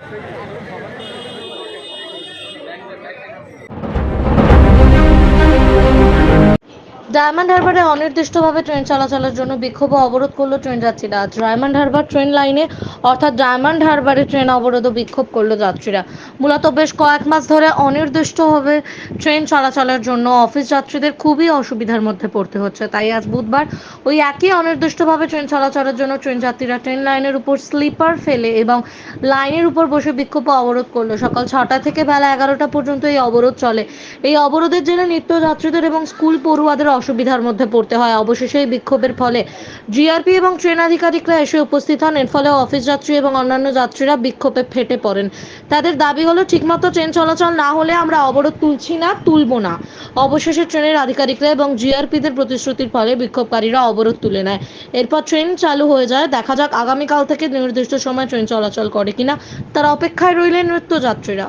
Thank you. Diamond হারবারে অনির্দিষ্টভাবে train চলাচলের জন্য বিক্ষোভ অবরোধ করল ট্রেন যাত্রীরা। আজ ডায়মন্ড হারবার ট্রেন লাইনে, অর্থাৎ ডায়মন্ড হারবারে ট্রেন অবরোধ বিক্ষোভ করল যাত্রীরা। মূলত বেশ কয়েক মাস ধরে অনির্দিষ্টভাবে ট্রেন চলাচলের জন্য অফিস যাত্রীদের খুবই অসুবিধার মধ্যে পড়তে হচ্ছে। তাই আজ বুধবার ওই একই অনির্দিষ্টভাবে ট্রেন চলাচলের জন্য ট্রেন যাত্রীরা ট্রেন লাইনের উপর স্লিপার ফেলে এবং লাইনের উপর বসে বিক্ষোভ অবরোধ করল। সকাল ছটা থেকে বেলা এগারোটা পর্যন্ত এই অবরোধ চলে। এই অবরোধের জন্য নিত্য যাত্রীদের এবং স্কুল পড়ুয়াদের অসুবিধার মধ্যে পড়তে হয়। অবশেষে এই বিক্ষোভের ফলে জিআরপি এবং ট্রেন আধিকারিকরা এসে উপস্থিত হন। এর ফলে অফিস যাত্রী এবং অন্যান্য যাত্রীরা বিক্ষোভে ফেটে পড়েন। তাদের দাবি হলো, ঠিকমতো ট্রেন চলাচল না হলে আমরা অবরোধ তুলছি না, তুলব না। অবশেষে ট্রেনের আধিকারিকরা এবং জিআরপিদের প্রতিশ্রুতির ফলে বিক্ষোভকারীরা অবরোধ তুলে নেয়। এরপর ট্রেন চালু হয়ে যায়। দেখা যাক আগামীকাল থেকে নির্দিষ্ট সময় ট্রেন চলাচল করে কিনা। তারা অপেক্ষায় রইলেন নৃত্য যাত্রীরা